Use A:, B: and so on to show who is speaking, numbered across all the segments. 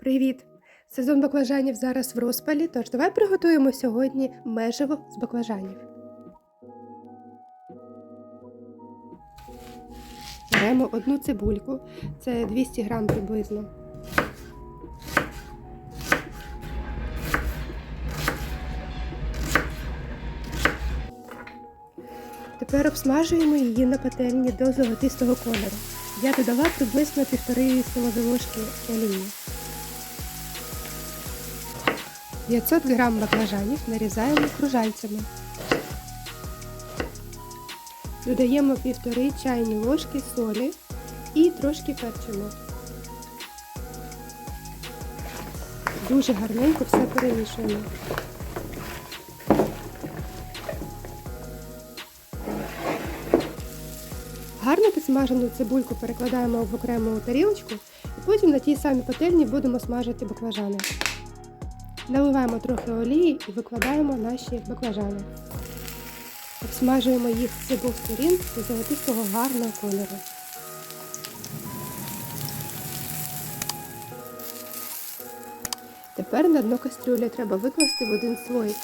A: Привіт! Сезон баклажанів зараз в розпалі, тож давай приготуємо сьогодні меживо з баклажанів. Беремо одну цибульку, це 200 грам приблизно. Тепер обсмажуємо її на пательні до золотистого кольору. Я додала приблизно півтори столові ложки олії. 500 грам баклажанів нарізаємо кружальцями. Додаємо півтори чайні ложки солі і трошки перчимо. Дуже гарненько все перемішуємо. Гарно підсмажену цибульку перекладаємо в окрему тарілочку і потім на тій самій пательні будемо смажити баклажани. Наливаємо трохи олії і викладаємо наші баклажани. Обсмажуємо їх з обох сторін до золотистого гарного кольору. Тепер на дно кастрюлі треба викласти в один слой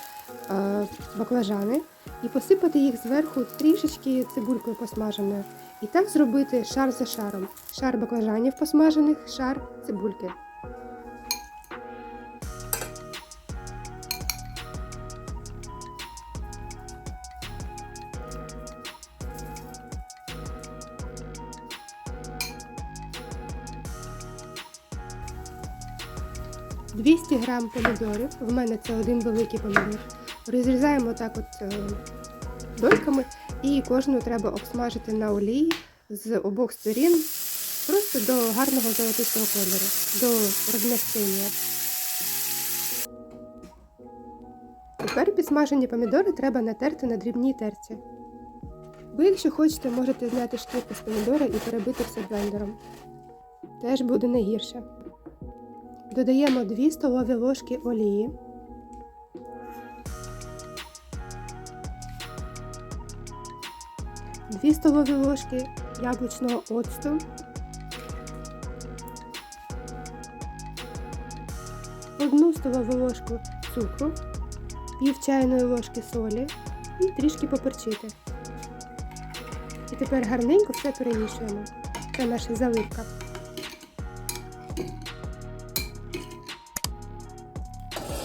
A: е, баклажани і посипати їх зверху трішечки цибулькою посмаженою. І так зробити шар за шаром. Шар баклажанів посмажених, шар цибульки. – 200 грам помідорів, в мене це один великий помідор. Розрізаємо так от е, дольками і кожну треба обсмажити на олії з обох сторін, просто до гарного золотистого кольору, до розм'якчення. Тепер підсмажені помідори треба натерти на дрібній терці. Ви, якщо хочете, можете зняти шкірку з помідора і перебити все блендером. Теж буде не гірше. Додаємо 2 столові ложки олії. Дві столові ложки яблучного оцту, одну столову ложку цукру, пів чайної ложки солі і трішки поперчити. І тепер гарненько все перемішуємо. Це наша заливка.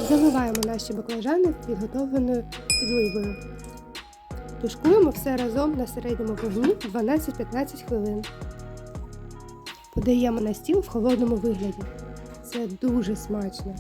A: Заливаємо наші баклажани підготовленою підливою. Тушкуємо все разом на середньому вогні 12-15 хвилин. Подаємо на стіл в холодному вигляді. Це дуже смачно.